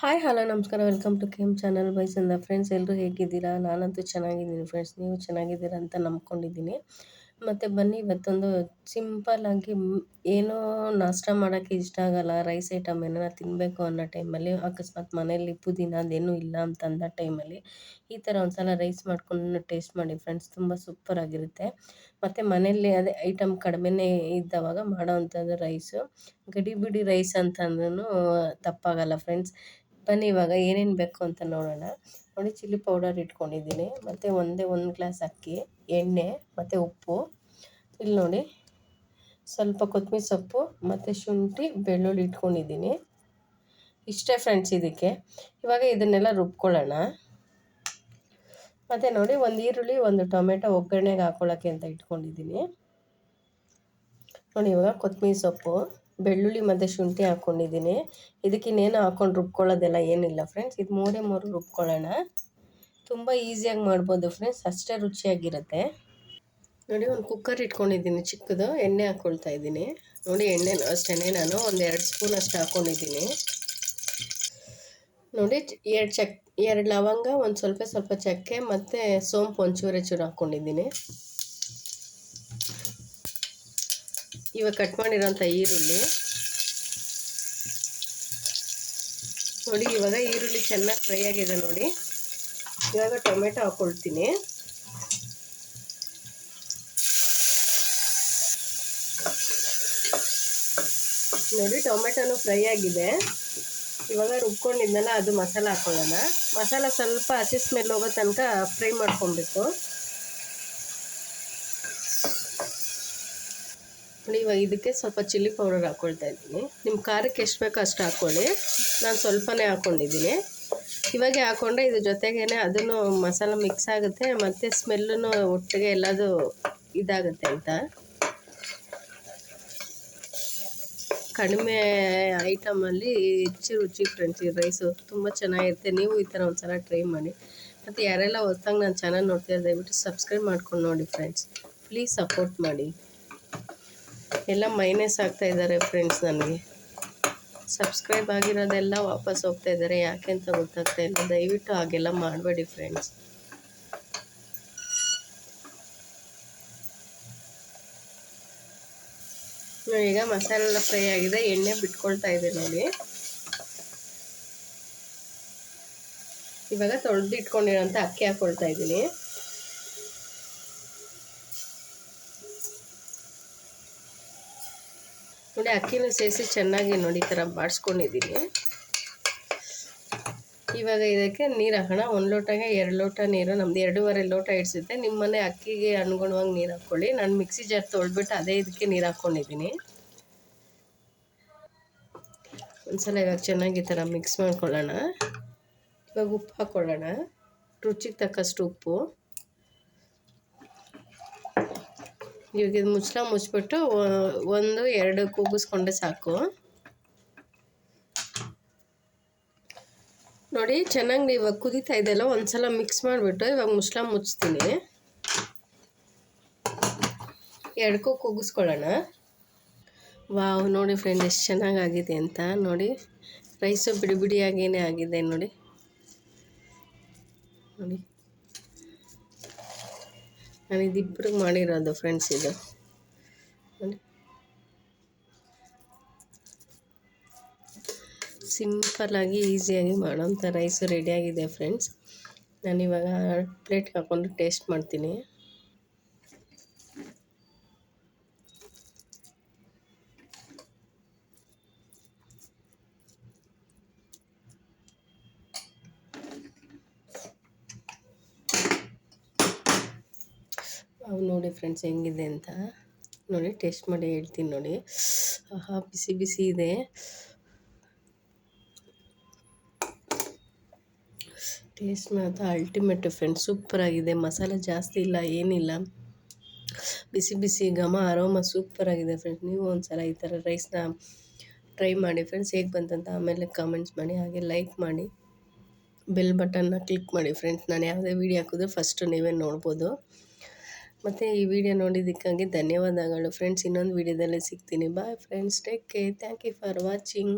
Hi hello ನಮಸ್ಕಾರ. Welcome to ಕೆಮ್ channel by ಸಂದ ಫ್ರೆಂಡ್ಸ್ ಎಲ್ಲರೂ ಹೇಗಿದ್ದೀರಾ? ನಾನಂತೂ ಚೆನ್ನಾಗಿದ್ದೀನಿ ಫ್ರೆಂಡ್ಸ್ ನೀವು ಚೆನ್ನಾಗಿದ್ದೀರಾ ಅಂತ ನಂಬ್ಕೊಂಡಿದ್ದೀನಿ. ಮತ್ತು ಬನ್ನಿ, ಇವತ್ತೊಂದು ಸಿಂಪಲ್ಲಾಗಿ ಏನೋ ನಾಷ್ಟ ಮಾಡೋಕ್ಕೆ ಇಷ್ಟ ಆಗೋಲ್ಲ. ರೈಸ್ ಐಟಮ್ ಏನಾರ ತಿನ್ನಬೇಕು ಅನ್ನೋ ಟೈಮಲ್ಲಿ ಅಕಸ್ಮಾತ್ ಮನೇಲಿ ಪುದೀನ ಅದೇನೂ ಇಲ್ಲ ಅಂತ ಅಂದ ಟೈಮಲ್ಲಿ ಈ ಥರ ಒಂದು ಸಲ ರೈಸ್ ಮಾಡ್ಕೊಂಡು ಟೇಸ್ಟ್ ಮಾಡಿ ಫ್ರೆಂಡ್ಸ್ ತುಂಬ ಸೂಪರಾಗಿರುತ್ತೆ ಮತ್ತು ಮನೆಯಲ್ಲಿ ಅದೇ ಐಟಮ್ ಕಡಿಮೆನೇ ಇದ್ದವಾಗ ಮಾಡೋ ಅಂಥದ್ದು ರೈಸು ಗಡಿಬಿಡಿ ರೈಸ್ ಅಂತಂದ್ರೂ ತಪ್ಪಾಗಲ್ಲ ಫ್ರೆಂಡ್ಸ್ ಬನ್ನಿ, ಇವಾಗ ಏನೇನು ಬೇಕು ಅಂತ ನೋಡೋಣ. ನೋಡಿ, ಚಿಲ್ಲಿ ಪೌಡರ್ ಇಟ್ಕೊಂಡಿದ್ದೀನಿ. ಮತ್ತು ಒಂದೇ ಒಂದು ಗ್ಲಾಸ್ ಅಕ್ಕಿ, ಎಣ್ಣೆ, ಮತ್ತು ಉಪ್ಪು. ಇಲ್ಲಿ ನೋಡಿ, ಸ್ವಲ್ಪ ಕೊತ್ತಂಬರಿ ಸೊಪ್ಪು, ಮತ್ತು ಶುಂಠಿ, ಬೆಳ್ಳುಳ್ಳಿ ಇಟ್ಕೊಂಡಿದ್ದೀನಿ. ಇಷ್ಟೇ ಫ್ರೆಂಡ್ಸ್ ಇದಕ್ಕೆ. ಇವಾಗ ಇದನ್ನೆಲ್ಲ ರುಬ್ಕೊಳ್ಳೋಣ. ಮತ್ತು ನೋಡಿ, ಒಂದು ಈರುಳ್ಳಿ, ಒಂದು ಟೊಮೆಟೊ ಒಗ್ಗರಣೆಗೆ ಹಾಕೊಳ್ಳೋಕ್ಕೆ ಅಂತ ಇಟ್ಕೊಂಡಿದ್ದೀನಿ. ನೋಡಿ, ಇವಾಗ ಕೊತ್ತಂಬರಿ ಸೊಪ್ಪು. ಬೆಳ್ಳುಳ್ಳಿ ಮತ್ತು ಶುಂಠಿ ಹಾಕ್ಕೊಂಡಿದ್ದೀನಿ ಇದಕ್ಕೆ ಇನ್ನೇನು ಹಾಕ್ಕೊಂಡು ರುಬ್ಕೊಳ್ಳೋದೆಲ್ಲ ಏನಿಲ್ಲ ಫ್ರೆಂಡ್ಸ್ ಇದು ಮೂರೇ ಮೂರು ರುಬ್ಕೊಳ್ಳೋಣ. ತುಂಬ ಈಸಿಯಾಗಿ ಮಾಡ್ಬೋದು ಫ್ರೆಂಡ್ಸ್ ಅಷ್ಟೇ ರುಚಿಯಾಗಿರುತ್ತೆ. ನೋಡಿ, ಒಂದು ಕುಕ್ಕರ್ ಇಟ್ಕೊಂಡಿದ್ದೀನಿ ಚಿಕ್ಕದು. ಎಣ್ಣೆ ಹಾಕ್ಕೊಳ್ತಾ ಇದ್ದೀನಿ. ನೋಡಿ ಎಣ್ಣೆ ಅಷ್ಟೇ ನಾನು ಒಂದು ಎರಡು ಸ್ಪೂನ್ ಅಷ್ಟು ಹಾಕ್ಕೊಂಡಿದ್ದೀನಿ ನೋಡಿ, ಎರಡು ಚಕ್, ಎರಡು ಲವಂಗ, ಒಂದು ಸ್ವಲ್ಪ ಸ್ವಲ್ಪ ಚಕ್ಕೆ ಮತ್ತು ಸೋಂಪು ಒಂಚೂರೆ ಚೂರು ಹಾಕ್ಕೊಂಡಿದ್ದೀನಿ ಇವಾಗ ಕಟ್ ಮಾಡಿರೋಂಥ ಈರುಳ್ಳಿ. ನೋಡಿ, ಇವಾಗ ಈರುಳ್ಳಿ ಚೆನ್ನಾಗಿ ಫ್ರೈ ಆಗಿದೆ ನೋಡಿ. ಇವಾಗ ಟೊಮೆಟೊ ಹಾಕ್ಕೊಳ್ತೀನಿ ನೋಡಿ, ಟೊಮೆಟೊನು ಫ್ರೈ ಆಗಿದೆ. ಇವಾಗ ರುಬ್ಕೊಂಡಿದ್ದಲ್ಲ ಅದು ಮಸಾಲ ಹಾಕ್ಕೊಳ್ಳೋಣ ಮಸಾಲ ಸ್ವಲ್ಪ ಹಸಿ ಸ್ಮೆಲ್ ಹೋಗೋ ತನಕ ಫ್ರೈ ಮಾಡ್ಕೊಬೇಕು. ಇವಾಗ ಇದಕ್ಕೆ ಸ್ವಲ್ಪ ಚಿಲ್ಲಿ ಪೌಡರ್ ಹಾಕ್ಕೊಳ್ತಾ ಇದ್ದೀನಿ. ನಿಮ್ಮ ಖಾರಕ್ಕೆ ಎಷ್ಟು ಬೇಕೋ ಅಷ್ಟು ಹಾಕ್ಕೊಳ್ಳಿ. ನಾನು ಸ್ವಲ್ಪನೇ ಹಾಕ್ಕೊಂಡಿದ್ದೀನಿ. ಇವಾಗೆ ಹಾಕ್ಕೊಂಡ್ರೆ ಇದ್ರ ಜೊತೆಗೇ ಅದನ್ನು ಮಸಾಲ ಮಿಕ್ಸ್ ಆಗುತ್ತೆ, ಮತ್ತು ಸ್ಮೆಲ್ಲೂ ಒಟ್ಟಿಗೆ ಎಲ್ಲದು ಇದಾಗುತ್ತೆ ಅಂತ. ಕಡಿಮೆ ಐಟಮಲ್ಲಿ ಹೆಚ್ಚು ರುಚಿ ಫ್ರೆಂಡ್ಸ್ ಈ ರೈಸು ತುಂಬ ಚೆನ್ನಾಗಿರುತ್ತೆ. ನೀವು ಈ ಥರ ಒಂದು ಸಲ ಟ್ರೈ ಮಾಡಿ. ಮತ್ತು ಯಾರೆಲ್ಲ ಹೊಸ್ದಾಗಿ ನಾನು ಚಾನಲ್ ನೋಡ್ತಿದ್ದಾರೆ ದಯವಿಟ್ಟು ಸಬ್ಸ್ಕ್ರೈಬ್ ಮಾಡ್ಕೊಂಡು ನೋಡಿ ಫ್ರೆಂಡ್ಸ್. ಪ್ಲೀಸ್ ಸಪೋರ್ಟ್ ಮಾಡಿ. ಎಲ್ಲ ಮೈನಸ್ ಆಗ್ತಾ ಇದ್ದಾರೆ ಫ್ರೆಂಡ್ಸ್ ನನಗೆ. ಸಬ್ಸ್ಕ್ರೈಬ್ ಆಗಿರೋದೆಲ್ಲ ವಾಪಸ್ ಹೋಗ್ತಾ ಇದ್ದಾರೆ. ಯಾಕೆ ಅಂತ ಗೊತ್ತಾಗ್ತಾ ಇಲ್ಲ. ದಯವಿಟ್ಟು ಹಾಗೆಲ್ಲ ಮಾಡಬೇಡಿ ಫ್ರೆಂಡ್ಸ್ ಈಗ ಮಸಾಲೆ ಫ್ರೈ ಆಗಿದೆ. ಎಣ್ಣೆ ಬಿಟ್ಕೊಳ್ತಾ ಇದೆ ನೋಡಿ. ಇವಾಗ ತೊಳೆದು ಇಟ್ಕೊಂಡಿರೋಂಥ ಅಕ್ಕಿ ಹಾಕ್ಕೊಳ್ತಾ ಇದ್ದೀನಿ. ನೋಡಿ ಅಕ್ಕಿನೂ ಸೇರಿಸಿ ಚೆನ್ನಾಗಿ ನೋಡಿ ಈ ಥರ ಬಾಡಿಸ್ಕೊಂಡಿದ್ದೀನಿ ಇವಾಗ ಇದಕ್ಕೆ ನೀರು ಹಾಕೋಣ. ಒಂದು ಲೋಟಗೆ ಎರಡು ಲೋಟ ನೀರು, ನಮ್ದು ಎರಡೂವರೆ ಲೋಟ ಇಡಿಸುತ್ತೆ. ನಿಮ್ಮ ಮನೆ ಅಕ್ಕಿಗೆ ಅನುಗುಣವಾಗಿ ನೀರು ಹಾಕ್ಕೊಳ್ಳಿ. ನಾನು ಮಿಕ್ಸಿ ಜಾರ್ ತೊಳ್ಬಿಟ್ಟು ಅದೇ ಇದಕ್ಕೆ ನೀರು ಹಾಕ್ಕೊಂಡಿದ್ದೀನಿ. ಒಂದ್ಸಲ ಇವಾಗ ಚೆನ್ನಾಗಿ ಈ ಥರ ಮಿಕ್ಸ್ ಮಾಡ್ಕೊಳ್ಳೋಣ. ಇವಾಗ ಉಪ್ಪು ಹಾಕ್ಕೊಳ್ಳೋಣ. ರುಚಿಗೆ ತಕ್ಕಷ್ಟು ಉಪ್ಪು. ಇವಾಗ ಇದು ಮುಚ್ಚಳ ಮುಚ್ಚಿಬಿಟ್ಟು ಒಂದು, ಎರಡು ಕೂಗಿಸ್ಕೊಂಡೆ ಸಾಕು. ನೋಡಿ, ಚೆನ್ನಾಗಿ ಇವಾಗ ಕುದೀತಾ ಇದೆಯಲ್ಲ ಒಂದು ಸಲ ಮಿಕ್ಸ್ ಮಾಡಿಬಿಟ್ಟು ಇವಾಗ ಮುಚ್ಚಳ ಮುಚ್ತೀನಿ. ಎರಡಕ್ಕೂ ಕೂಗಿಸ್ಕೊಳ್ಳೋಣ. ವಾವ್, ನೋಡಿ ಫ್ರೆಂಡ್ ಎಷ್ಟು ಚೆನ್ನಾಗಾಗಿದೆ ಅಂತ. ನೋಡಿ ರೈಸು ಬಿಡಿ ಬಿಡಿಯಾಗೇನೆ ಆಗಿದೆ, ನೋಡಿ. ನೋಡಿ. ನಾನು ಇದಿಬ್ಬರಿಗೆ ಮಾಡಿರೋದು ಫ್ರೆಂಡ್ಸ್ ಇದು. ಸಿಂಪಲ್ಲಾಗಿ ಈಸಿಯಾಗಿ ಮಾಡೋಂಥ ರೈಸು ರೆಡಿಯಾಗಿದೆ ಫ್ರೆಂಡ್ಸ್ ನಾನಿವಾಗ ಪ್ಲೇಟ್ಗೆ ಹಾಕ್ಕೊಂಡು ಟೇಸ್ಟ್ ಮಾಡ್ತೀನಿ. ಅವು ನೋಡಿ ಫ್ರೆಂಡ್ಸ್ ಹೆಂಗಿದೆ ಅಂತ ನೋಡಿ ಟೇಸ್ಟ್ ಮಾಡಿ ಹೇಳ್ತೀನಿ ನೋಡಿ. ಆಹಾ, ಬಿಸಿ ಬಿಸಿ ಇದೆ. ಟೇಸ್ಟ್ ಮಾತ್ರ ಅಲ್ಟಿಮೇಟ್ ಫ್ರೆಂಡ್ಸ್ ಸೂಪರಾಗಿದೆ ಮಸಾಲೆ ಜಾಸ್ತಿ ಇಲ್ಲ, ಏನಿಲ್ಲ. ಬಿಸಿ ಬಿಸಿ, ಘಮ ಅರೋಮ ಸೂಪರಾಗಿದೆ ಫ್ರೆಂಡ್ಸ್ ನೀವು ಒಂದು ಸಲ ಈ ಥರ ರೈಸ್ನ ಟ್ರೈ ಮಾಡಿ ಫ್ರೆಂಡ್ಸ್ ಹೇಗೆ ಬಂತಂತ ಆಮೇಲೆ ಕಾಮೆಂಟ್ಸ್ ಮಾಡಿ, ಹಾಗೆ ಲೈಕ್ ಮಾಡಿ. ಬೆಲ್ ಬಟನ್ನ ಕ್ಲಿಕ್ ಮಾಡಿ ಫ್ರೆಂಡ್ಸ್ ನಾನು ಯಾವುದೇ ವೀಡಿಯೋ ಹಾಕಿದ್ರೆ ಫಸ್ಟು ನೀವೇ ನೋಡ್ಬೋದು. ಮತ್ತು ಈ ವಿಡಿಯೋ ನೋಡಿದ್ದಕ್ಕಾಗಿ ಧನ್ಯವಾದಗಳು. ಫ್ರೆಂಡ್ಸ್ ಇನ್ನೊಂದು ವಿಡಿಯೋದಲ್ಲಿ ಸಿಗ್ತೀನಿ. Bye friends take care thank you for watching